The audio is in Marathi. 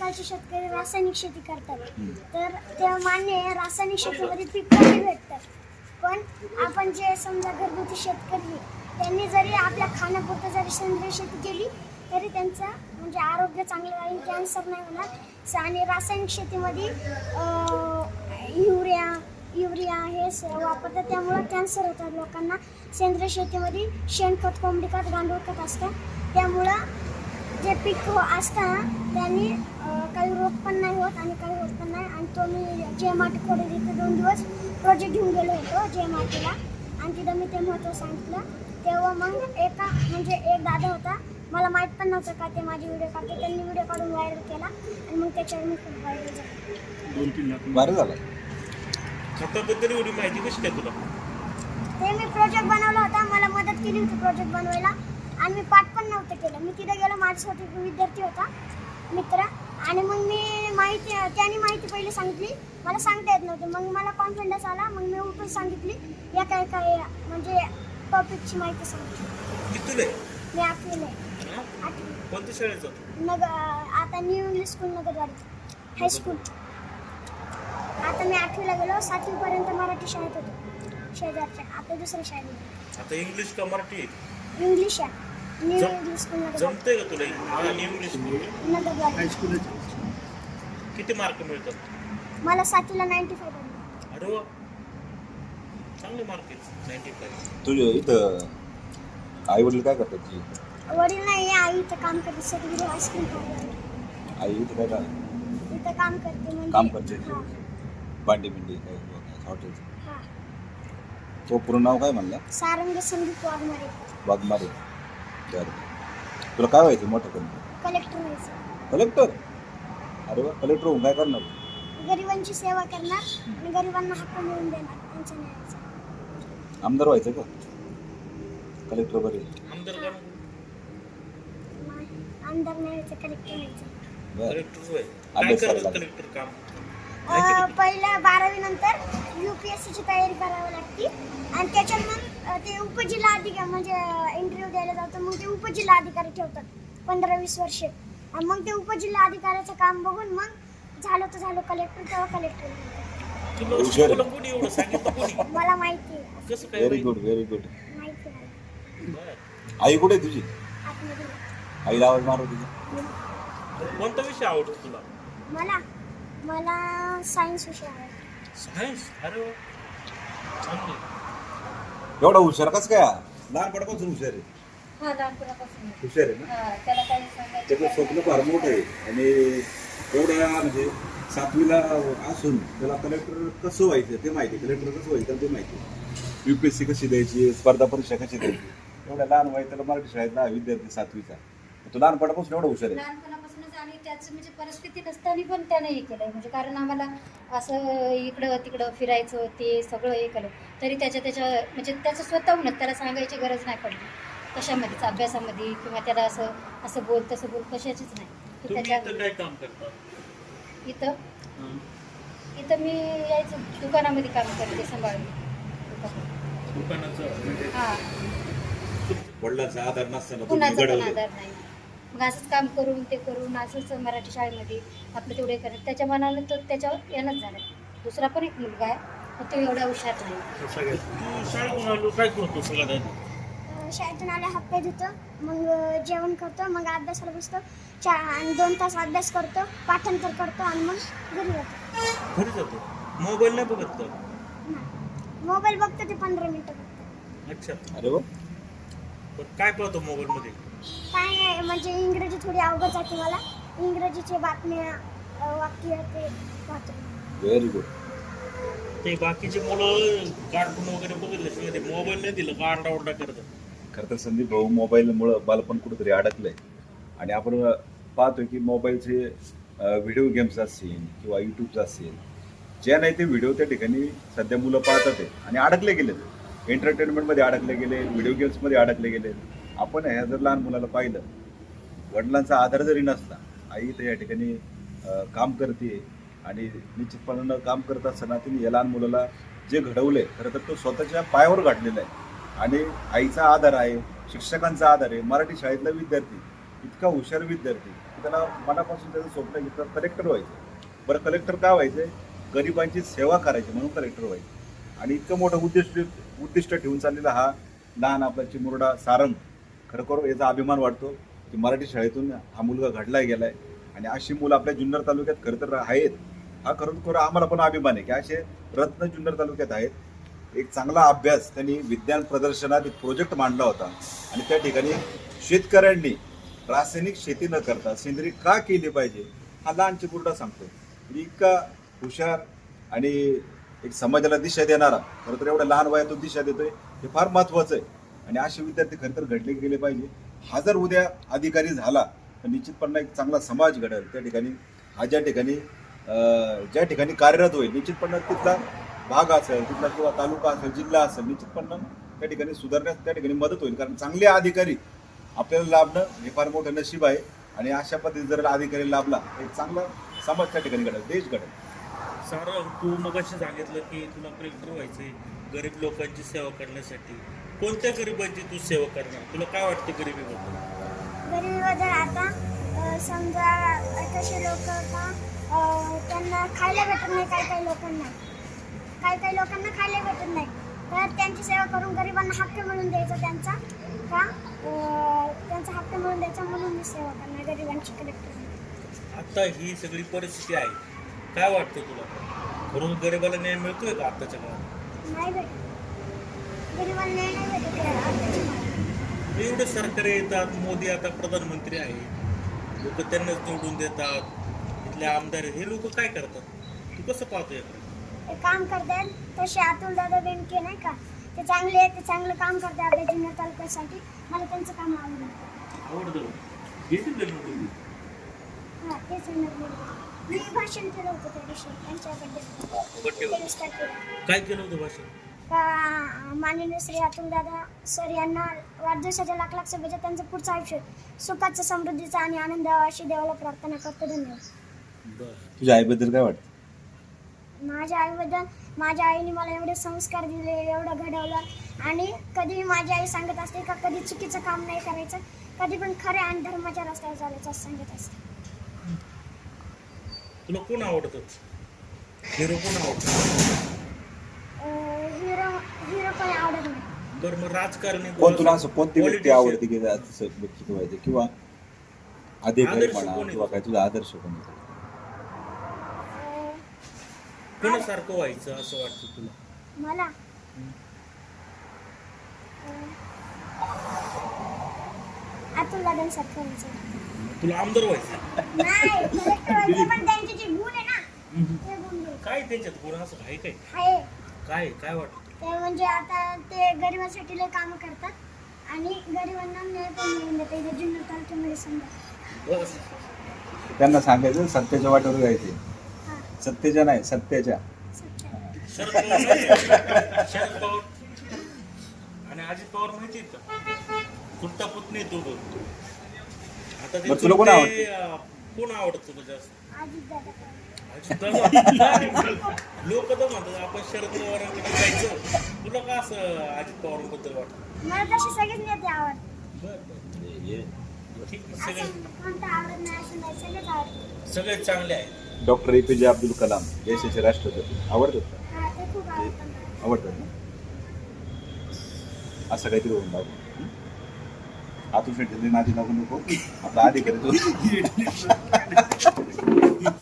आजकालचे शेतकरी रासायनिक शेती करतात. तर ते मान्य रासायनिक शेतीमध्ये पीक कमी भेटतं. पण आपण जे समजा घरगुती शेतकरी त्यांनी जरी आपल्या खाण्यापुरतं जरी सेंद्रिय शेती केली तरी त्यांचं म्हणजे आरोग्य चांगलं राहील कॅन्सर नाही होणार. आणि रासायनिक शेतीमध्ये युरिया युरिया हे स- वापरतात. त्यामुळं कॅन्सर होतात लोकांना. सेंद्रिय शेतीमध्ये शेणखत कोंबडी खत गांडूळ खत असतं. त्यामुळं जे पीक हो असतं त्यांनी काही रोग पण नाही होत आणि काही होत पण नाही. आणि तो मी जे माटी खोडे तिथे दोन दिवस प्रोजेक्ट घेऊन गेलो होतो जे माटीला. आणि तिथं मी ते महत्त्व सांगितलं. तेव्हा मग एका म्हणजे एक दादा होता. मला माहीत पण नव्हतं का ते माझे व्हिडिओ काढते. त्यांनी व्हिडिओ काढून व्हायरल केला. आणि मग त्याच्यावर मी खूप व्हायरल झाले. दोन तीन लाख. बरं झालं? खताबद्दल एवढी माहिती कशी काय तुला? ते मी प्रोजेक्ट बनवला होता. मला मदत केली होती प्रोजेक्ट बनवायला. आणि मी पाठ पण नव्हतं केलं. मी तिथे गेलो माझ्यासोबत एक विद्यार्थी होता मित्र. आणि मग मी माहिती त्याने माहिती पहिले सांगितली. मला सांगता येत नव्हते. मग मला कॉन्फिडन्स आला. मग मी उठून सांगितली या काय काय म्हणजे टॉपिकची माहिती सांगितली. मी आठवीला आहे? आठवी. कोणत्या शाळेत जातो? नग आता new English school Nagarwadi. High school आता मी आठवीला गेलो. सातवीपर्यंत मराठी शाळेत होतो. शेजारच्या आता दुसऱ्या शाळेत. आता इंग्लिश का मराठी? इंग्लिश आहे न्यू इंग्लिश स्कूल जमतंय का तुला आणि इंग्लिश हायस्कूलच किती मार्क मिळतात? मला सातवीला नाईन्टी पडले अरे वा. चांगले मार्क आहेत. नाईन्टी फाईव्ह तुझे इथं आई वडील काय करतात तुझी वडील नाही आई इथं काम करते. सदगुरू आईस्क्रीम आई इथं काय काय इथं काम करते म्हणजे काम करते. हा. भांडी बिंडी काय हॉटेलचं. हा. तो पूर्ण नाव काय म्हणलं? सारंग संदीप वाघमारे. वाघमारे. बरं तुला काय व्हायचं मोठं करून कलेक्टर व्हायचं. कलेक्टर अरे वा कलेक्टर होऊन काय करणार? गरिबांची सेवा करणार आणि गरिबांना हक्क मिळवून देणार त्यांच्या न्यायाचा. आमदार व्हायचं का? कलेक्टर बरे आमदार का आमदार नाही व्हायचं कलेक्टर व्हायचं बरं. कलेक्टर होय. काय अभ्यास करतात करायला कलेक्टर काम? अं, पहिलं बारावी नंतर युपीएससी ची तयारी करावी लागते. आणि त्याच्यात मग ते उपजिल्हा अधिकारी म्हणजे इंटरव्ह्यू द्यायला जातो. मग ते उपजिल्हा अधिकारी ठेवतात. पंधरा वीस वर्षे. आणि मग ते उपजिल्हा अधिकाऱ्याचं काम बघून मग झालं तर झालं कलेक्टर तेव्हा कलेक्टर मला माहिती व्हेरी? Good very good. आई कुठे आहे तुझी? आईला आवाज मारू तुझी. कोणता विषय आवडतो तुला? मला? मला सायन्स विषय आवडतो. सायन्स अरे चांगलं एवढा हुशार कसं काय? लहानपणापासून हुशार आहे. हा लहानपणापासून हुशार आहे ना? हा, त्याला काही सांगायची त्याचं स्वप्न. फार मोठं आहे. आणि एवढ्या म्हणजे सातवीला असून त्याला कलेक्टर कसं व्हायचं ते माहिती कलेक्टर कसं व्हायचं ते माहिती युपीएससी कशी द्यायची? स्पर्धा परीक्षा कशी द्यायची? एवढ्या लहान वय त्याला मराठी शाळेतला विद्यार्थी सातवीचा. तो लहानपणापासून एवढा हुशार आहे. आणि त्याचं म्हणजे परिस्थिती नसताना पण त्याने हे केलंय. म्हणजे कारण आम्हाला असं इकडं तिकडं फिरायचं ते सगळं हे केलं. तरी त्याच्या त्याच्या म्हणजे त्याचं स्वतःहूनच त्याला सांगायची गरज नाही पडली. कशामध्येच अभ्यासामध्ये किंवा त्याला असं असं बोल तसं बोल कशाचीच नाही. त्याच्या इथं काय काम करता? इथं? हं. इथं मी यायचं दुकानामध्ये काम करते सांभाळून. दुकान. दुकानाचं? हां. वडिलांचा आधार नसताना आधार नाही. मग असंच काम करून ते करून असंच मराठी शाळेमध्ये आपलं तेवढे करत. त्याच्या मनानं तो त्याच्यावर येणंच झालं. दुसरा पण एक मुलगा आहे पण तो एवढा हुशार नाही तू शाळेतून आल्या हात पाय धुतो मग जेवण करतो मग अभ्यासाला बसतो. चा आणि दोन तास अभ्यास करतो पाठांतर करतो आणि मग घरी जातो. घरी जातो? मोबाईल नाही बघत मोबाईल बघतो ते पंधरा मिनटं बघतो. अच्छा. अरे वा. पण काय पाहतो मोबाईल मध्ये? काय नाही म्हणजे इंग्रजी थोडी अवघड जाते मला इंग्रजीचे बातम्या अं, वाक्य ते पाहतो व्हेरी गुड ते बाकीचे मुलं कार्टून वगैरे बघितल्याशिवाय ते मोबाईल नाही दिलं का आरडाओरडा करतात. खरं तर संदीप भाऊ मोबाईलमुळं बालपण कुठेतरी अडकलंय. आणि आपण पाहतोय की मोबाईलचे व्हिडिओ गेम्स असतील किंवा यूट्यूबचं असेल जे नाही ते व्हिडिओ त्या ठिकाणी सध्या मुलं पाहतात आहे. आणि अडकले गेलेत. एंटरटेनमेंटमध्ये अडकले गेले व्हिडिओ गेम्समध्ये अडकले गेले आपण ह्या जर लहान मुलाला पाहिलं वडिलांचा आधार जरी नसला आई तर या ठिकाणी काम करते आणि निश्चितपणानं काम करत असताना तिने या लहान मुलाला जे घडवलंय खरं तर तो स्वतःच्या पायावर घडलेला आहे. आणि आईचा आधार आहे शिक्षकांचा आधार आहे मराठी शाळेतला विद्यार्थी इतका हुशार विद्यार्थी की त्याला मनापासून त्याचं स्वप्न घेतलं कलेक्टर व्हायचं. बरं कलेक्टर का व्हायचं गरिबांची सेवा करायची म्हणून कलेक्टर व्हायचं. आणि इतकं मोठं उद्दिष्ट उद्दिष्ट ठेवून चाललेला हा लहान आपला चिमुरडा सारंग खरोखर याचा अभिमान वाटतो की मराठी शाळेतून हा मुलगा घडला गेलाय. आणि अशी मुलं आपल्या जुन्नर तालुक्यात खरं तर आहेत. हा खरोखर आम्हाला पण अभिमान आहे की असे रत्न जुन्नर तालुक्यात आहेत. एक चांगला अभ्यास त्यांनी विज्ञान प्रदर्शनात एक प्रोजेक्ट मांडला होता. आणि त्या ठिकाणी शेतकऱ्यांनी रासायनिक शेती न करता सेंद्रिय का केली पाहिजे हा लहान चिमुरडा सांगतो. म्हणजे इतका हुशार आणि एक समाजाला दिशा देणारा खरं तर एवढ्या लहान वयातून दिशा देतोय हे फार महत्त्वाचं आहे. आणि असे विद्यार्थी खरं तर घडले गेले पाहिजे. हा जर उद्या अधिकारी झाला तर निश्चितपणे एक चांगला समाज घडेल. त्या ठिकाणी हा ज्या ठिकाणी ज्या ठिकाणी कार्यरत होईल निश्चितपणे तिथला भाग असेल तिथला किंवा तालुका असेल जिल्हा असेल निश्चितपणे त्या ठिकाणी सुधारण्यास त्या ठिकाणी मदत होईल. कारण चांगले अधिकारी आपल्याला लाभणं हे फार मोठं नशीब आहे. आणि अशा पद्धतीने जर अधिकारी लाभला तर एक चांगला समाज त्या ठिकाणी घडेल देश घडेल. सारं तू मगाशी सांगितलं की तुला कलेक्टर व्हायचंय गरीब लोकांची सेवा करण्यासाठी. कोणत्या गरिबांची तू सेवा करणार? तुला काय वाटतं गरिबीबद्दल? गरिबीबद्दल आता समजा तसे लोक त्यांना खायला भेटत नाही काही काही लोकांना. काही काही लोकांना खायला भेटत नाही. तर त्यांची सेवा करून गरिबांना हक्क मिळून द्यायचा त्यांचा का? त्यांचा हक्क मिळून द्यायचा म्हणून मी सेवा करणार गरिबांची कलेक्टर आता ही सगळी परिस्थिती आहे. काय वाटतं तुला? खरून गरिबाला न्याय मिळतोय का आताच्या काळात? नाही भेटत गरिबांना न्याय नाही भेटत या आताच्या काळात. एवढे सरकारी येतात मोदी आता प्रधानमंत्री आहे लोक त्यांनाच निवडून देतात. इथले आमदार. हे लोक काय करतात? तू कसं पाहतो याकडे? काम करतात. तसे अतुल दादा बेनके नाही का? ते चांगले ते चांगलं काम करतात आपल्या जुन्नर तालुक्यासाठी. मला त्यांचं काम आवडलं आवडतं घेतील हां मी भाषण केलं होतं त्या दिवशी. त्यांच्याबद्दल. काय केलं होतं भाषण? माननीय श्री अतुल दादा सर यांना वाढदिवसाच्या लाख लाख शुभेच्छा त्यांचं पुढचं आयुष्य सुखाचं समृद्धीचं आणि आनंद अशी देवाला प्रार्थना करतो. धन्यवाद. तुझ्या आईबद्दल काय वाटतं? माझ्या आईबद्दल माझ्या आईने मला एवढे संस्कार दिले एवढं घडवलं आणि कधी माझी आई सांगत असते का कधी चुकीचं काम नाही करायचं कधी पण खऱ्या आणि धर्माच्या रस्त्यावर चालायचं असं सांगत असते. तुला कोण आवडतं? हिरो कोण आवडतं हिरो हिरो पण आवडत नाही बरं मग राजकारणी कोण तुला असं कोणती व्यक्ती. आवडते की असं व्यक्तित्व व्हायचं किंवा अधिकारी म्हणा किंवा काय तुझा आदर्श कोण कोणासारखं व्हायचं असं वाटतं तुला? मला? व्हायचं. तुला आमदार व्हायचं. नाही कलेक्टर व्हायचं. पण त्यांचे जे गुण आहे ना ते गुण घ्यायचे. काय त्यांच्यात गुण? असं काय? आहे. काय काय वाटतं? ते म्हणजे आता ते गरिबांसाठी लय कामं करतात. आणि गरिबांना न्याय पण मिळून देतात. इथे जुन्नर तालुक्यामध्ये समजा. त्यांना सांगायचं सत्याच्या वाटेवर जायचे हां. सत्तेच्या नाही सत्याच्या सत्य शरद पवार माहिती आहे? शरद पवार आणि अजित पवार माहिती आहेत का सुट्टा पुतणी तो बघ. आता ते बरं, तुला कोण चुलते, आवडतं? अं, कोण आवडतं तुला जास्त? दादा लोक तर म्हणतात आपण शरद पवारांकडे जायचं. तुला का असं अजित पवारांबद्दल वाटतं? मला तसे सगळेच नेते आवडतात. बरं बरं. ठीक आहे सगळे असं कोणतं आवडत नाही असं नाही सगळेच आवडतात. सगळे चांगले आहेत. डॉक्टर ए पी जे अब्दुल कलाम देशाचे राष्ट्रपती. आवडतात का? हा ते खूप आवडतात मला. आवडतात ना? असं काहीतरी होऊन लागू आतून शेट्टी नादी लागू नको. आपला अधिकारी तो.